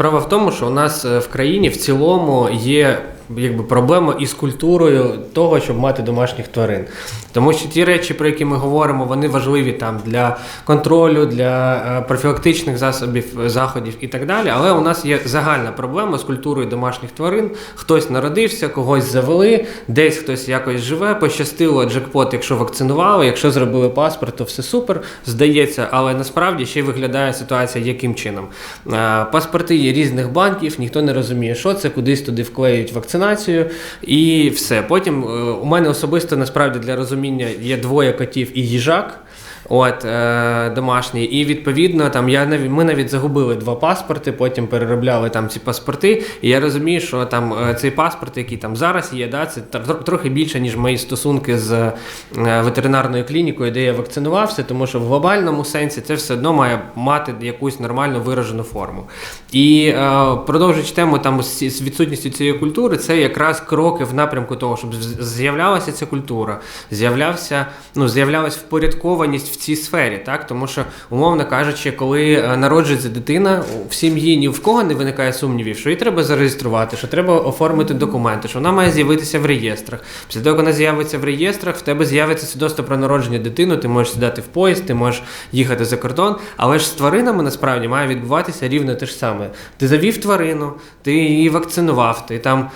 Справа в тому, що у нас е, в країні в цілому є якби проблема із культурою того, щоб мати домашніх тварин. Тому що ті речі, про які ми говоримо, вони важливі там для контролю, для е, профілактичних засобів, е, заходів і так далі. Але у нас є загальна проблема з культурою домашніх тварин. Хтось народився, когось завели, десь хтось якось живе. Пощастило джекпот, якщо вакцинували, якщо зробили паспорт, то все супер, здається, але насправді ще й виглядає ситуація яким чином. Е, Паспорти є різних банків, ніхто не розуміє, що це, кудись туди вклеюють вакцинацію і все. Потім е, у мене особисто насправді для розуміння є двоє котів і їжак. От е, домашній, і відповідно там я навіть ми навіть загубили два паспорти, потім переробляли там ці паспорти. І я розумію, що там е, цей паспорт, який там зараз є, да, це тр- трохи більше ніж мої стосунки з е, ветеринарною клінікою, де я вакцинувався, тому що в глобальному сенсі це все одно має мати якусь нормально виражену форму. І е, продовжуючи тему там з відсутністю цієї культури, це якраз кроки в напрямку того, щоб з'являлася ця культура, з'являвся, ну, з'являлась впорядкованість в цій сфері, так? Тому що, умовно кажучи, коли е, народжується дитина, в сім'ї ні в кого не виникає сумнівів, що її треба зареєструвати, що треба оформити документи, що вона має з'явитися в реєстрах. Після того, як вона з'явиться в реєстрах, в тебе з'явиться свідоцтво про народження дитини, ти можеш сідати в поїзд, ти можеш їхати за кордон. Але ж з тваринами насправді має відбуватися рівно те ж саме. Ти завів тварину, ти її вакцинував, ти там.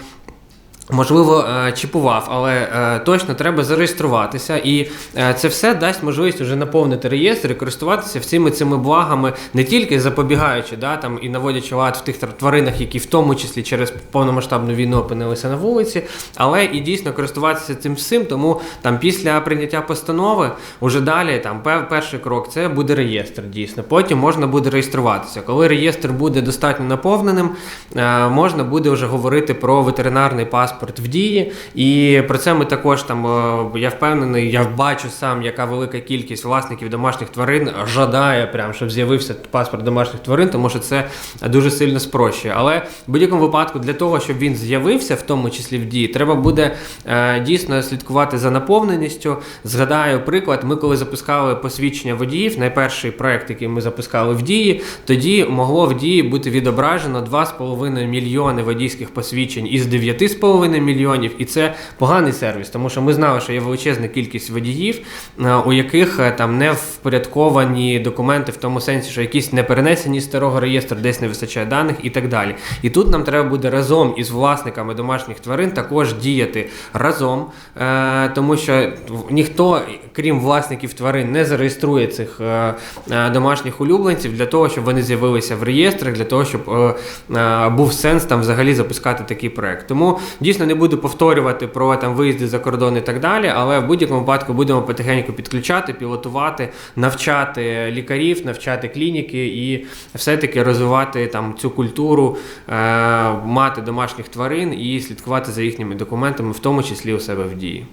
Можливо, е, чіпував, але е, точно треба зареєструватися, і е, це все дасть можливість вже наповнити реєстр і користуватися всіми цими благами, не тільки запобігаючи, да, там і наводячи лад в тих тваринах, які в тому числі через повномасштабну війну опинилися на вулиці, але і дійсно користуватися цим всім. Тому там після прийняття постанови, уже далі там перший крок це буде реєстр. Дійсно, потім можна буде реєструватися. Коли реєстр буде достатньо наповненим, можна буде вже говорити про ветеринарний паспорт в дії. І про це ми також там е, я впевнений, я бачу сам, яка велика кількість власників домашніх тварин жадає, прям, щоб з'явився паспорт домашніх тварин, тому що це дуже сильно спрощує. Але в будь-якому випадку для того, щоб він з'явився, в тому числі в дії, треба буде е, дійсно слідкувати за наповненістю. Згадаю приклад, ми коли запускали посвідчення водіїв, найперший проект, який ми запускали в дії, тоді могло в дії бути відображено 2,5 мільйони водійських посвідчень із 9,5 мільйонів, і це поганий сервіс, тому що ми знали, що є величезна кількість водіїв, е, у яких е, там не впорядковані документи в тому сенсі, що якісь не перенесені з старого реєстру, десь не вистачає даних і так далі. І тут нам треба буде разом із власниками домашніх тварин також діяти разом, е, тому що ніхто, крім власників тварин, не зареєструє цих домашніх улюбленців для того, щоб вони з'явилися в реєстрах, для того, щоб був сенс там взагалі запускати такий проект. Тому дійсно не буду повторювати про там виїзди за кордон і так далі, але в будь-якому випадку будемо потихеньку підключати, пілотувати, навчати лікарів, навчати клініки і все-таки розвивати там цю культуру, е, мати домашніх тварин і слідкувати за їхніми документами, в тому числі у себе в дії.